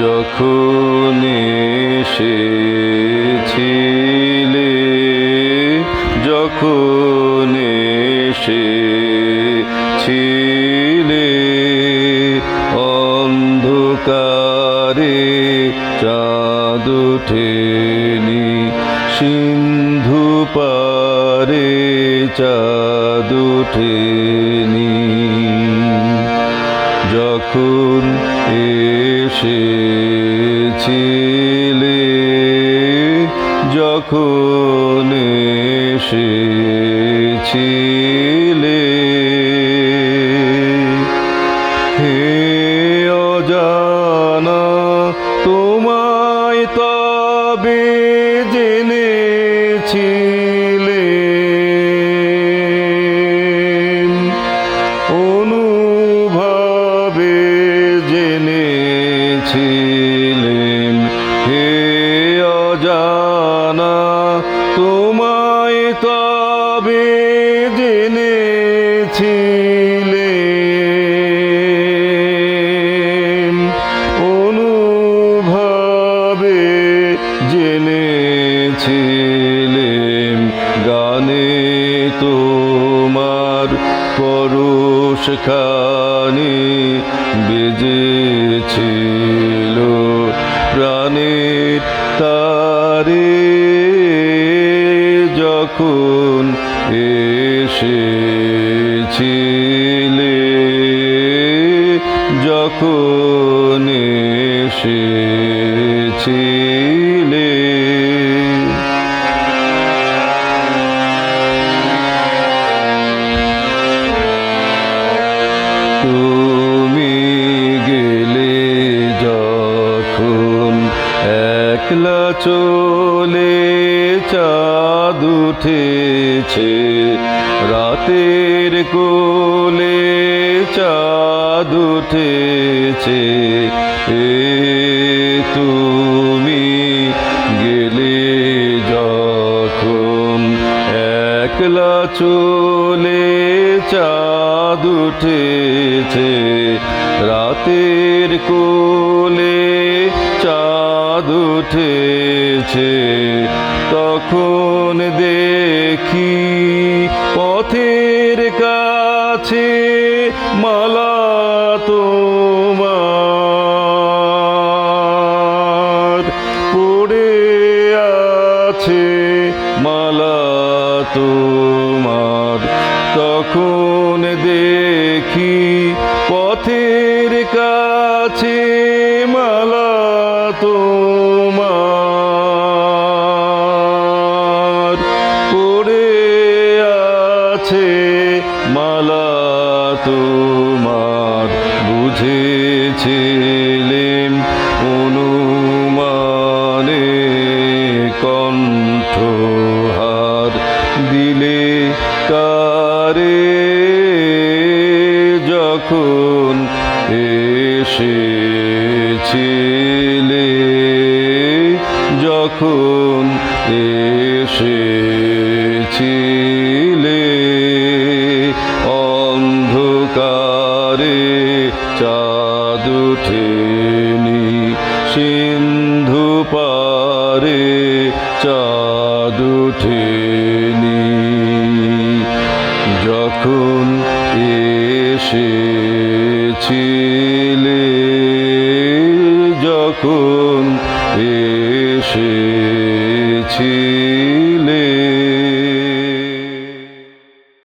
যখন এসেছিলে যখন এসেছিলে অন্ধকারে চাঁদ ওঠেনি সিন্ধু পারে চাঁদ ওঠেনি যখন এসেছিলে যখন এসেছিলে জেনেছিলেন। হে অজানা তোমায় তবে জেনেছিলেন। অনুভবে জেনেছিলেন গানে তোমার পরশ খানি বেজেছিল প্রাণের তারে। যখন এসেছিলে যখন এসেছিলে একলা চলে চাঁদ উঠেছে। রাতের কোলে চাঁদ উঠেছে। এ তুমি গেলে যখন একলা চলে চাঁদ উঠেছে। রাতের কোলে উঠেছে, তখন দেখি পথের কাছে মালা তোমার। পড়ে আছে মালা তোমার। তখন দেখি পথের কাছে মালা আছে মালা তোমার। কণ্ঠহার দিলে যখন এসেছিলে যখন এসেছিলে। যখন এসেছিলে